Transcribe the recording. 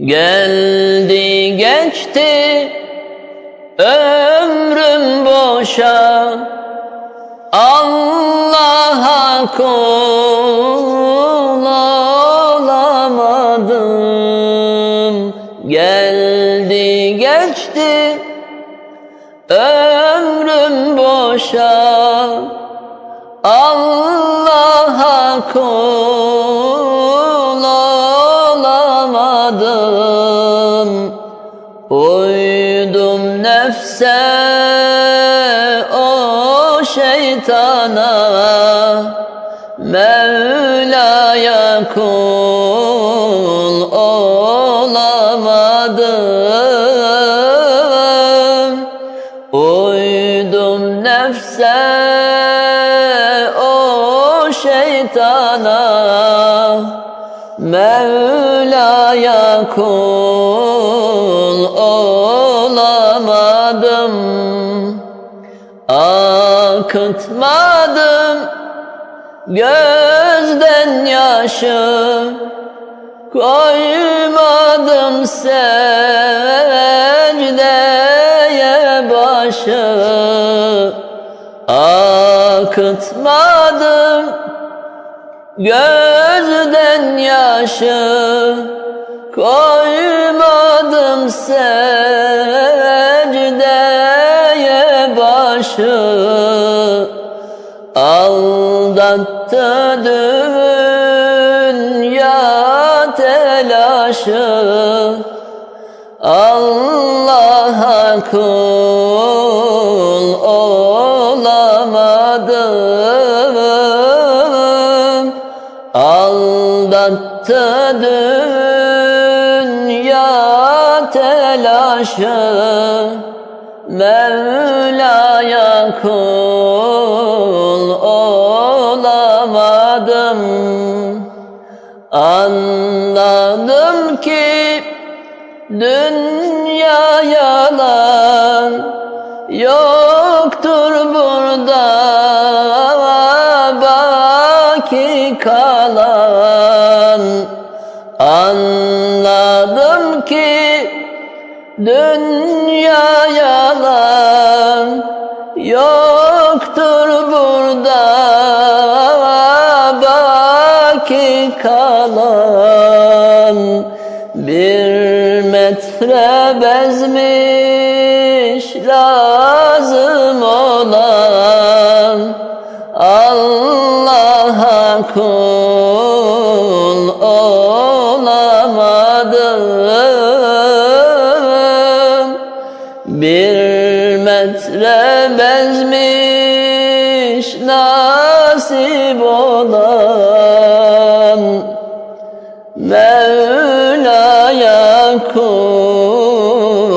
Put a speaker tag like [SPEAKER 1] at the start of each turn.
[SPEAKER 1] Geldi geçti ömrüm boşa. Allah'a kul olamadım. Geldi geçti ömrüm boşa. Allah'a kul olamadım Uydum nefse o şeytana. Mevla'ya kul olamadım. Uydum nefse o şeytana. Mevla'ya kul olamadım. Akıtmadım gözden yaşı Koymadım secdeye başı. Akıtmadım gözden yaşı Koymadım secdeye başı. Aldattı dünya telaşı. Allah'a kul olamadım. Aldattı dünya telaşı Mevla'ya kul olamadım. Anladım ki dünya yalan Yoktur burada baki kalan. Anladım dünya yalan Yoktur burada. Baki kalan Bir metre bezmiş lazım olan Allah'a kul olamadım metre bezmiş nasip olan Mevla'ya kul